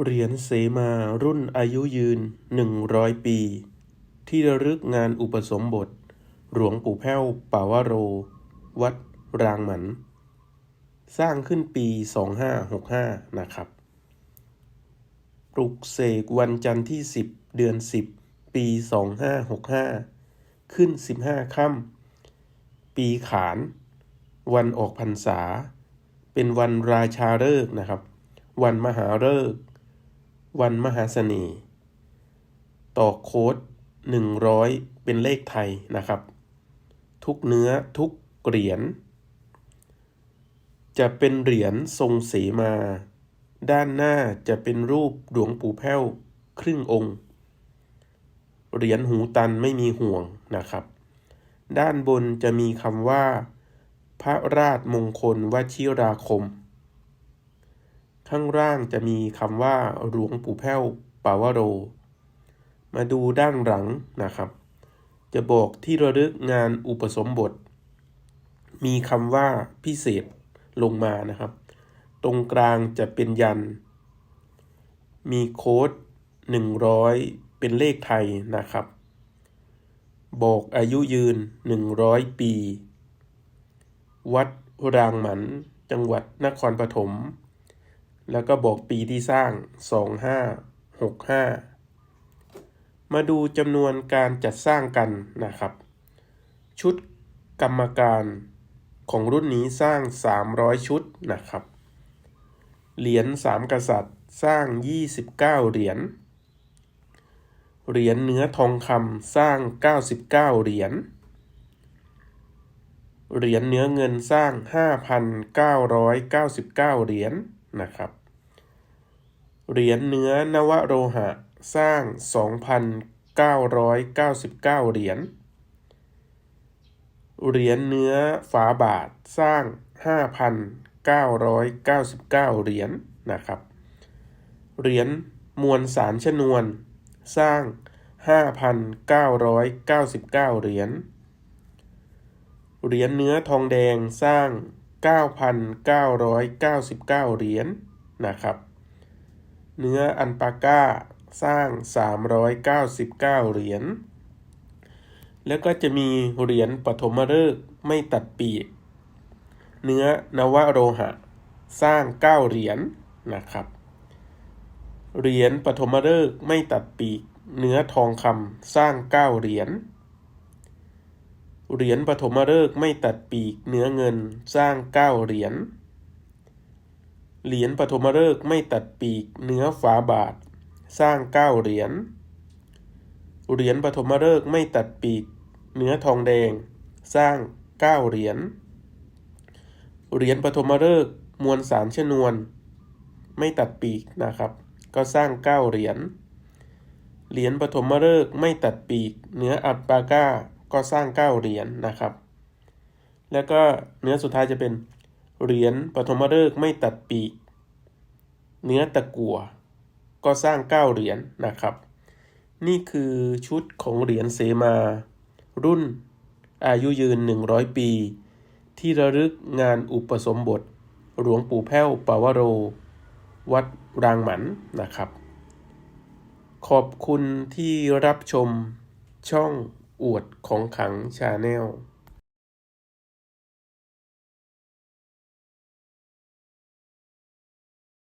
เหรียญเสมารุ่นอายุยืน 100 ปี ที่ระลึกงานอุปสมบท หลวงปู่แพ้วป่าวโร วัดรางหมัน สร้างขึ้นปี 2565 นะครับ ปลุกเสกวันจันทร์ที่ 10 เดือน 10 ปี 2565 ขึ้น 15 ค่ำ ปีขาน วันออกพรรษา เป็นวันราชาฤกษ์นะครับวันมหาฤกษ์ วันมหาเสน่ห์ ต่อโค้ด 100 เป็นเลขไทยนะครับ ทุกเนื้อทุกเหรียญ จะเป็นเหรียญทรงเสมา ด้านหน้าจะเป็นรูปหลวงปู่แพ้วครึ่งองค์ เหรียญหูตันไม่มีห่วงนะครับ ด้านบนจะมีคำว่า พระราชมงคลวชิราคม ข้างล่างจะมีคำว่าหลวงปู่แพ้วปาวโร มาดูด้านหลังนะครับ จะบอกที่ระลึกงานอุปสมบท มีคำว่าพิเศษลงมานะครับ ตรงกลางจะเป็นยัน มีโค้ด 100 เป็นเลขไทยนะครับ บอกอายุยืน 100 ปี วัดรางหมัน จังหวัดนครปฐม แล้วก็บอกปีที่สร้าง 2565 มาดูจำนวนการจัดสร้างกันนะครับ ชุดกรรมการของรุ่นนี้สร้าง 300 ชุดนะครับ เหรียญสามกษัตริย์สร้าง 29 เหรียญ เหรียญเนื้อทองคำสร้าง 99 เหรียญ เหรียญเนื้อเงินสร้าง 5,999 เหรียญ นะครับ เหรียญเนื้อนวโรหะสร้าง 2,999 เหรียญ เหรียญเนื้อฝาบาทสร้าง 5,999 เหรียญนะครับ เหรียญมวลสารชนวนสร้าง 5,999 เหรียญ เหรียญเนื้อทองแดงสร้าง 9,999 เหรียญนะครับ เนื้ออันปาก้าสร้าง 399 เหรียญ แล้วก็จะมีเหรียญปฐมฤกษ์ไม่ตัดปีก เนื้อนวโรหะ สร้าง 9 เหรียญนะครับ เหรียญปฐมฤกษ์ไม่ตัดปีก เนื้อทองคำสร้าง 9 เหรียญ เหรียญปฐมฤกษ์ไม่ตัดปีกเนื้อเงินสร้าง9เหรียญ เหรียญปฐมฤกษ์ไม่ตัดปีกเนื้อฝาบาท สร้าง9เหรียญ เหรียญปฐมฤกษ์ไม่ตัดปีกเนื้อทองแดง สร้าง9เหรียญ เหรียญปฐมฤกษ์มวลสารชนวน ไม่ตัดปีกนะครับ ก็สร้าง9เหรียญ เหรียญปฐมฤกษ์ไม่ตัดปีกเนื้ออัปปาก้า ก็สร้าง 9 เหรียญนะครับ แล้วก็เนื้อสุดท้ายจะเป็นเหรียญปฐมฤกษ์ไม่ตัดปีกเนื้อตะกั่วก็สร้าง 9 เหรียญนะครับ นี่คือชุดของเหรียญเสมา รุ่นอายุยืน 100 ปี ที่ระลึกงานอุปสมบท หลวงปู่แพ้วปาวโร วัดรางหมันนะครับ ขอบคุณที่รับชมช่อง อวดของขังชาแนล